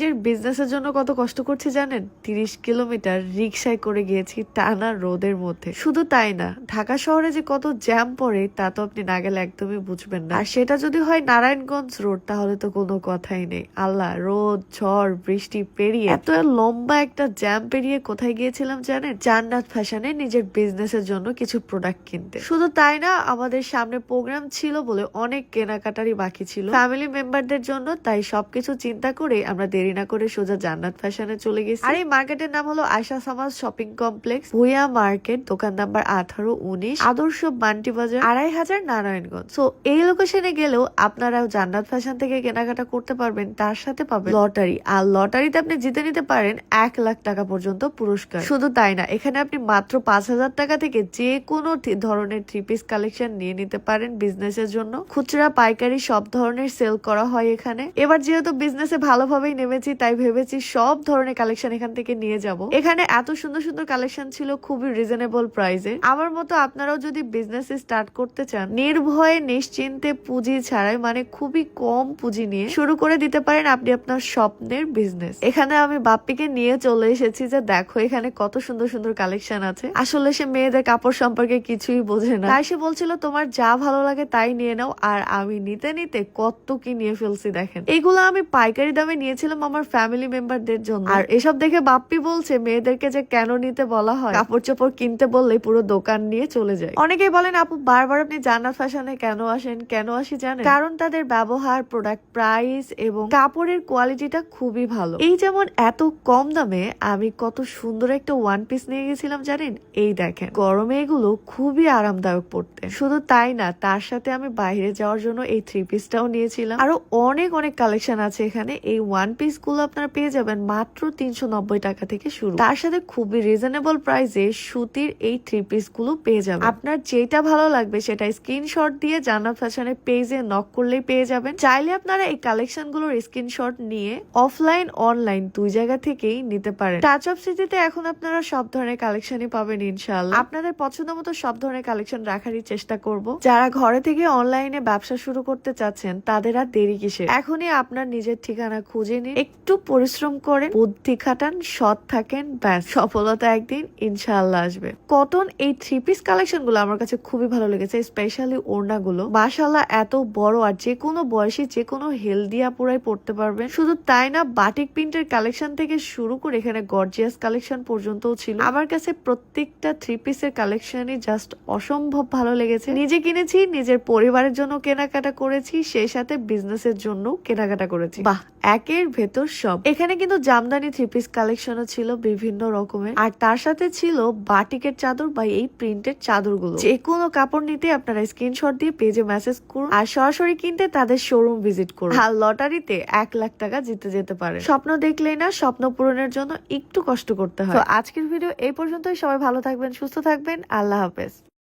নিজের বিজনেসের জন্য কত কষ্ট করছি জানেন? তিরিশ কিলোমিটার রিক্সায় করে গিয়েছি টানা রোদের মধ্যে। শুধু তাই না, ঢাকা শহরে যে কত জ্যাম পড়ে, তা তো আপনি না গেলে একদমই বুঝবেন না। আর সেটা যদি হয় নারায়ণগঞ্জ রোড তাহলে তো কোনো কথাই নেই। আল্লাহ, রোদ, ঝড়, বৃষ্টি পেরিয়ে। এত লম্বা একটা জ্যাম পেরিয়ে কোথায় গিয়েছিলাম জানেন? জান্নাত ফ্যাশনে নিজের বিজনেসের জন্য কিছু প্রোডাক্ট কিনতে। শুধু তাই না, আমাদের সামনে প্রোগ্রাম ছিল বলে অনেক কেনাকাটারই বাকি ছিল। ফ্যামিলি মেম্বারদের জন্য তাই সবকিছু চিন্তা করে আমরা দেরি না করে সোজা জান্নাত ফ্যাশনে চলে গেছি। আর এই মার্কেটের নাম হলো আয়সা সামাজ শপিং কমপ্লেক্স, ভুয়া মার্কেট, দোকান নাম্বার আঠারো, উনিশ, আদর্শ বান্টি বাজার, আড়াই হাজার নারায়ণগঞ্জ। তো এই লোকেশনে গেলেও আপনারা জান্নাত ফ্যাশন থেকে কেনাকাটা করতে পারবেন, তার সাথে পাবেন লটারি। আর লটারিতে আপনি জিতে নিতে পারেন এক লাখ টাকা পর্যন্ত পুরস্কার। শুধু তাই না, এখানে আপনি মাত্র পাঁচ হাজার টাকা থেকে যে কোনো ধরনের থ্রি পিস কালেকশন নিয়ে নিতে পারেন বিজনেসের জন্য। খুচরা, পাইকারি সব ধরনের সেল করা হয় এখানে। এবার যেহেতু বিজনেসে ভালোভাবেই নেমেছি তাই ভেবেছি সব ধরনের কালেকশন এখান থেকে নিয়ে যাব। এখানে এত সুন্দর সুন্দর কালেকশন ছিল খুবই রিজনেবল প্রাইসে আমার মতো আপনারাও যদি বিজনেস স্টার্ট করতে চান, নির্ভয়ে, নিশ্চিন্তে পুঁজি ছাড়াই মানে খুবই কম পুঁজি নিয়ে শুরু করে দিতে পারেন আপনি আপনার স্বপ্নের বিজনেস এখানে আমি বাপ্পিকে নিয়ে চলে এসেছি যে দেখো এখানে কত সুন্দর সুন্দর কালেকশন আছে। আসলে সে মেয়েদের কাপড় সম্পর্কে কিছুই বোঝে না। তাই সে বলছিল, তোমার যা ভালো লাগে তাই নিয়ে নাও। আর আমি নিতে নিতে কত কি নিয়ে ফেলছি দেখেন। এগুলো আমি পাইকারি দামে নিয়েছিলাম আমার ফ্যামিলি মেম্বারদের জন্য। আর এসব দেখে বাপ্পি বলছে মেয়েদেরকে যে কেন নিতে বলা হয়? কাপড় চোপড় কিনতে বললে পুরো দোকান নিয়ে চলে যায়। অনেকেই বলেন আপু বারবার আপনি জান্নাত ফ্যাশনে কেন আসেন? কেন আসি জানেন? কারণ তাদের ব্যবহার প্রোডাক্ট প্রাইস এবং কাপড়ের কোয়ালিটিটা খুবই ভালো। এই যেমন এত কম দামে আমি কত সুন্দর একটা ওয়ান পিস নিয়ে গেছিলাম জানেন? এই দেখেন গরমে এগুলো খুবই আরামদায়ক পড়তে শুধু তাই না তার সাথে আমি বাইরে যাওয়ার জন্য এই থ্রি পিসটাও নিয়েছিলাম। আরও অনেক অনেক কালেকশন আছে এখানে। এই ওয়ান পিস গুলো আপনারা পেয়ে যাবেন মাত্র তিনশো নব্বই টাকা থেকে শুরু। তার সাথে খুবই রিজনেবল প্রাইসে সুতির এই থ্রি পিসগুলো পেয়ে যাবেন। আপনার যেটা ভালো লাগবে সেটা স্ক্রিনশট দিয়ে জান্নাত ফ্যাশনের পেজে নক করলেই পেয়ে যাবেন। চাইলে আপনারা এই কালেকশনগুলোর স্ক্রিনশট নিয়ে অফলাইন অনলাইন দুই জায়গা থেকেই নিতে পারেন। টাচ অফ সিটিতে এখন আপনারা সব ধরনের কালেকশনই পাবেন ইনশাল্লাহ আপনাদের পছন্দ মতো সব ধরনের কালেকশন রাখারই চেষ্টা করব। যারা ঘরে থেকে অনলাইনে ব্যবসা শুরু করতে চাচ্ছেন, তাদের আর দেরি কিসে এখনই আপনার নিজের ঠিকানা খুঁজে নিন। একটু পরিশ্রম করেন, বুদ্ধি খাটান, সৎ থাকেন, ব্যাস, সফলতা একদিন ইনশাআল্লাহ আসবে। কটন এই থ্রি পিস কালেকশনগুলো আমার কাছে খুবই ভালো লেগেছে স্পেশালি ওড়না গুলো মাসাল্লাহ এত বড় আর যে কোনো বয়সী, যে কোনো হেলদি আপুরাই পড়তে পারবেন। শুধু তাই না বাটিক প্রিন্টের কালেকশন থেকে শুরু করে এখানে গর্জিয়াস কালেকশন পর্যন্ত ছিল। আমার কাছে প্রত্যেকটা থ্রি পিসের কালেকশনই জাস্ট অসম্ভব ভালো লেগেছে। নিজে কিনেছি, নিজের পরিবারের জন্য কেনাকাটা করেছি, সেই সাথে বিজনেসের জন্য কেনাকাটা করেছি। বাহ, একের ভেতর সব। এখানে কিন্তু জামদানি থ্রি পিস কালেকশনও ছিল বিভিন্ন রকমের। আর তার সাথে ছিল বাটিকের চাদর বা এই প্রিন্টের চাদরগুলো। যে কোনো কাপড় নিতে আপনারা স্ক্রিনশট দিয়ে পেজে মেসেজ করুন। আর সরাসরি কিনতে তাদের শোরুম ভিজিট করুন। আর লটারিতে এক লাখ টাকা জিতে যেতে পারে স্বপ্ন দেখলেই না, স্বপ্ন পূরণের জন্য একটু কষ্ট করতে হয়। তো আজকের ভিডিও এই পর্যন্তই। সবাই ভালো থাকবেন, সুস্থ থাকবেন। আল্লাহ হাফেজ।